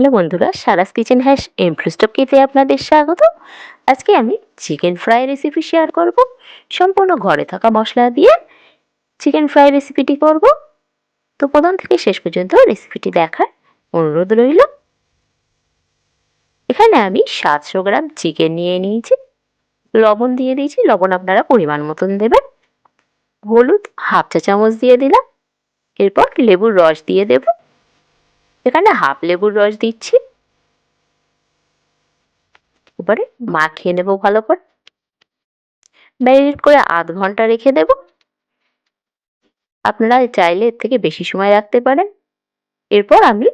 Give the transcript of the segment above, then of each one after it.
Hello বন্ধুরা, Saras kitchen hash এমপ্লুস্টপ কিতে আপনাদের স্বাগত। আজকে আমি চিকেন ফ্রাই রেসিপি শেয়ার করব। সম্পূর্ণ ঘরে থাকা মশলা দিয়ে চিকেন ফ্রাই রেসিপিটি করব। তো প্রথম থেকে শেষ পর্যন্ত রেসিপিটি দেখার অনুরোধ রইল। এখানে আমি সাতশো গ্রাম চিকেন নিয়ে নিয়েছি। লবণ দিয়ে দিয়েছি, লবণ আপনারা পরিমাণ মতন দেবেন। হলুদ হাফ চা চামচ দিয়ে দিলাম। এরপর লেবুর রস দিয়ে দেব। এখানে হাফ লেবুর রস দিচ্ছি। এবারে মাখিয়ে নেব ভালো করে। ম্যারিনেট করে আধ ঘণ্টা রেখে দেব। আপনারা চাইলে এর থেকে বেশি সময় রাখতে পারেন। এরপর আমি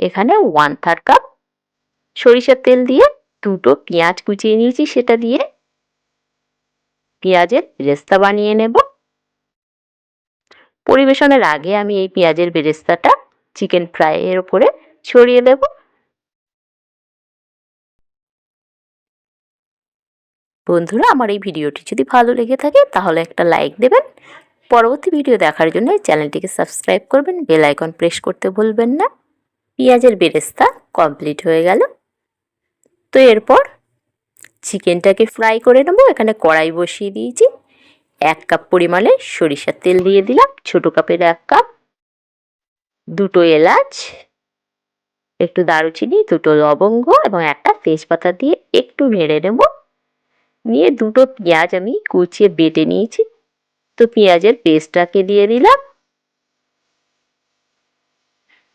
এখানে ওয়ান থার্ড কাপ সরিষার তেল দিয়ে দুটো পেঁয়াজ কুচিয়ে নিয়েছি সেটা দিয়ে। পেঁয়াজের রেস্তা বানিয়ে নেব। পরিবেশনের আগে আমি এই পেঁয়াজের বেরেস্তাটা চিকেন ফ্রাইয়ের ওপরে ছড়িয়ে দেব। বন্ধুরা, আমার এই ভিডিওটি যদি ভালো লেগে থাকে, তাহলে একটা লাইক দেবেন। পরবর্তী ভিডিও দেখার জন্য চ্যানেলটিকে সাবস্ক্রাইব করবেন, বেল আইকন প্রেস করতে ভুলবেন না। পেঁয়াজের বেরেস্তা কমপ্লিট হয়ে গেল। তো এরপর চিকেনটাকে ফ্রাই করে নেব। এখানে কড়াই বসিয়ে দিয়েছি। এক কাপ পরিমাণে সরিষার তেল দিয়ে দিলাম। ছোটো কাপের এক কাপ দুটো এলাচ, একটু দারুচিনি, দুটো লবঙ্গ এবং একটা তেজপাতা দিয়ে একটু ভেড়ে নেব। নিয়ে দুটো পেঁয়াজ আমি কুচিয়ে বেটে নিয়েছি। তো পেঁয়াজের পেস্টটাকে দিয়ে দিলাম।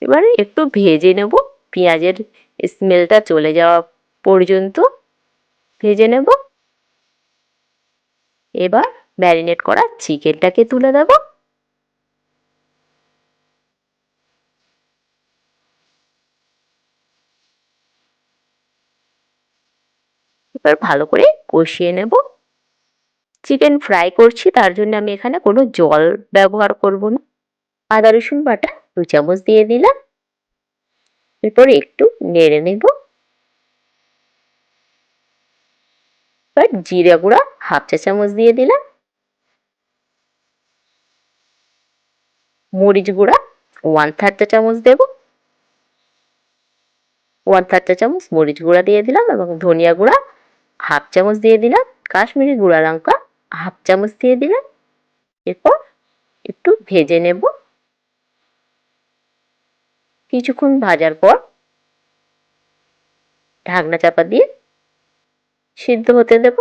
এবারে একটু ভেজে নেব। পেঁয়াজের স্মেলটা চলে যাওয়া পর্যন্ত ভেজে নেব। এবার ম্যারিনেট করা চিকেনটাকে তুলে দেবো এবার ভালো করে কষিয়ে নেব। চিকেন ফ্রাই করছি, তার জন্য আমি এখানে কোনো জল ব্যবহার করব না। আদা, রসুন বাটা দু চামচ দিয়ে দিলাম। এরপর একটু নেড়ে নেব। এবার জিরা গুঁড়া হাফ চা চামচ দিয়ে দিলাম। মরিচ গুঁড়া ওয়ান থার্ড চা চামচ দেব। ওয়ান থার্ড চা চামচ মরিচ গুঁড়া দিয়ে দিলাম এবং ধনিয়া গুঁড়া হাফ চামচ দিয়ে দিলাম কাশ্মীরি গুঁড়া লঙ্কা, হাফ চামচ দিয়ে দিলাম। এরপর একটু ভেজে নেব। কিছুক্ষণ ভাজার পর ঢাকনা চাপা দিয়ে সিদ্ধ হতে দেব।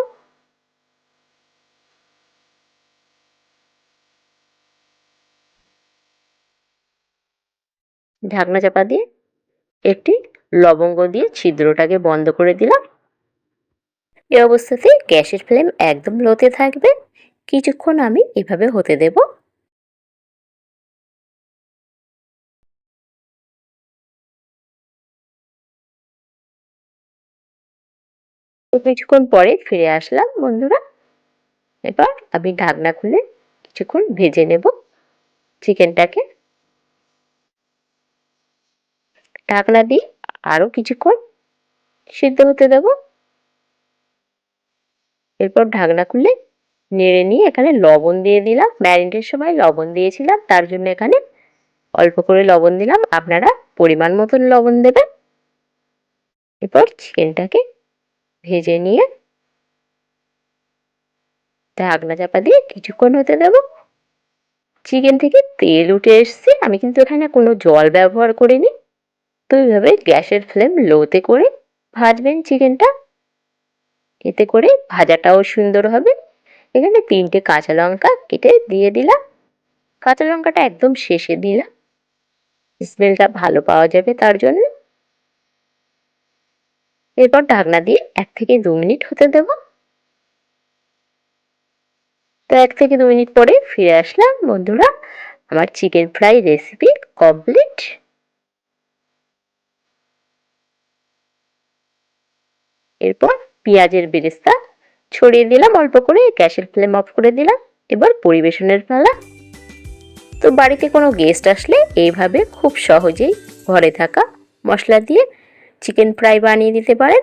ঢাকনা চাপা দিয়ে একটি লবঙ্গ দিয়ে ছিদ্রটাকে বন্ধ করে দিলাম। এই অবস্থাতে গ্যাসের ফ্লেম একদম লোতে থাকবে। কিছুক্ষণ আমি এভাবে হতে দেব। কিছুক্ষণ পরে ফিরে আসলাম বন্ধুরা। এবার আমি ঢাকনা খুলে কিছুক্ষণ ভেজে নেব চিকেনটাকে। ঢাকনা দিয়ে আরও কিছুক্ষণ সিদ্ধ হতে দেবো। এরপর ঢাকনা খুলে নেড়ে নিয়ে এখানে লবণ দিয়ে দিলাম। ম্যারিনেটের সময় লবণ দিয়েছিলাম, তার জন্য এখানে অল্প করে লবণ দিলাম। আপনারা পরিমাণ মতন লবণ দেবেন। এরপর চিকেনটাকে ভেজে নিয়ে ঢাকনা চাপা দিয়ে কিছুক্ষণ হতে দেব। চিকেন থেকে তেল উঠে এসছে। আমি কিন্তু এখানে কোনো জল ব্যবহার করিনি। তো এইভাবে গ্যাসের ফ্লেম লোতে করে ভাজবেন চিকেনটা। এতে করে ভাজাটাও সুন্দর হবে। এখানে তিনটে কাঁচা লঙ্কা কেটে দিয়ে দিলাম। কাঁচা লঙ্কাটা একদম শেষে দিলাম। স্মেলটা ভালো পাওয়া যাবে তার জন্য। এরপর ঢাকনা দিয়ে এক থেকে দু মিনিট হতে দেব। তো এক থেকে দু মিনিট পরে ফিরে আসলাম বন্ধুরা, আমার চিকেন ফ্রাই রেসিপি কমপ্লিট। এরপর পেঁয়াজের বেরেস্তা ছড়িয়ে দিলাম, অল্প করে গ্যাসের ফ্লেম অফ করে দিলাম। এবার পরিবেশনের পালা। তো বাড়িতে কোনো গেস্ট আসলে এইভাবে খুব সহজেই ঘরে থাকা মশলা দিয়ে চিকেন ফ্রাই বানিয়ে দিতে পারেন।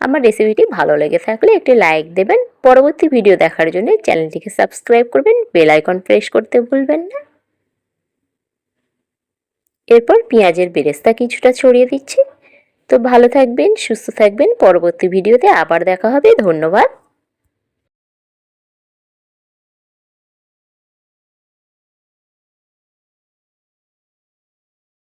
আমার রেসিপিটি ভালো লেগে থাকলে একটি লাইক দেবেন। পরবর্তী ভিডিও দেখার জন্য চ্যানেলটিকে সাবস্ক্রাইব করবেন, বেল আইকন প্রেস করতে ভুলবেন না। এরপর পেঁয়াজের বেরেস্তা কিছুটা ছড়িয়ে দিচ্ছি। তো ভালো থাকবেন সুস্থ থাকবেন। পরবর্তী ভিডিওতে আবার দেখা হবে। ধন্যবাদ।